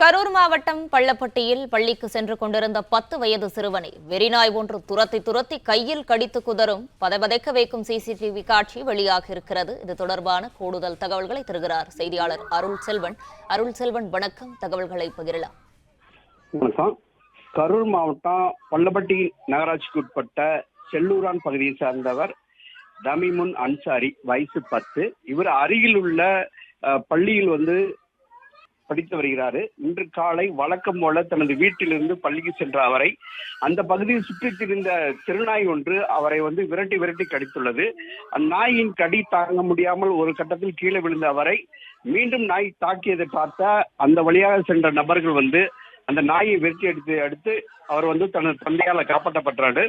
கரூர் மாவட்டம் பள்ளப்பட்டியில் பள்ளிக்கு சென்று கொண்டிருந்த பத்து வயது சிறுவனை வெறிநாய் ஒன்று துரத்தி துரத்தி கையில் கடித்து குதறும் பதைபதைக்க வைக்கும் சிசிடிவி காட்சி வெளியாக இருக்கிறது. இது தொடர்பான கூடுதல் தகவல்களை தருகிறார் செய்தியாளர் அருள் செல்வன். அருள் செல்வன் வணக்கம். தகவல்களை பகிரலாம். வணக்கம். கரூர் மாவட்டம் பள்ளப்பட்டி நகராட்சிக்கு உட்பட்ட செல்லூரான் பகுதியை சார்ந்தவர் தமிமுன் அன்சாரி வயசு பத்து. இவர் அருகில் உள்ள பள்ளியில் வந்து படித்து வருகிறாரு. இன்று காலை வழக்கம் போல தனது வீட்டிலிருந்து பள்ளிக்கு சென்ற அவரை அந்த பகுதியில் சுற்றித் திரிந்த திருநாய் ஒன்று அவரை வந்து விரட்டி விரட்டி கடித்துள்ளது. அந்நாயின் கடி தாங்க முடியாமல் ஒரு கட்டத்தில் கீழே விழுந்த அவரை மீண்டும் நாய் தாக்கியதை பார்த்த அந்த வழியாக சென்ற நபர்கள் வந்து அந்த நாயை விரட்டி எடுத்து அடுத்து அவர் வந்து தனது தந்தையால காப்பாற்றப்பட்டாரு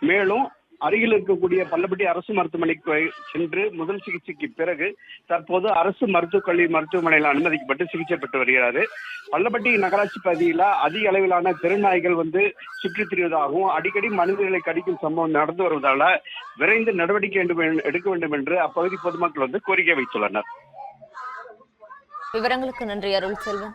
மேலும் அருகில் இருக்கக்கூடிய பள்ளப்பட்டி அரசு மருத்துவமனைக்கு சென்று முதல் சிகிச்சைக்கு பிறகு தற்போது அரசு மருத்துவக் கல்லூரி மருத்துவமனையில் அனுமதிக்கப்பட்டு சிகிச்சை பெற்று வருகிறார். பள்ளப்பட்டி நகராட்சி பகுதியில் அதிக அளவிலான தெருநாய்கள் வந்து சுற்றித் திரிவதாகவும் அடிக்கடி மனிதர்களை கடிக்கும் சம்பவம் நடந்து வருவதால விரைந்து நடவடிக்கை வேண்டும் எடுக்க வேண்டும் என்று அப்பகுதி பொதுமக்கள் வந்து கோரிக்கை வைத்துள்ளனர். விவரங்களுக்கு நன்றி அருள் செல்வன்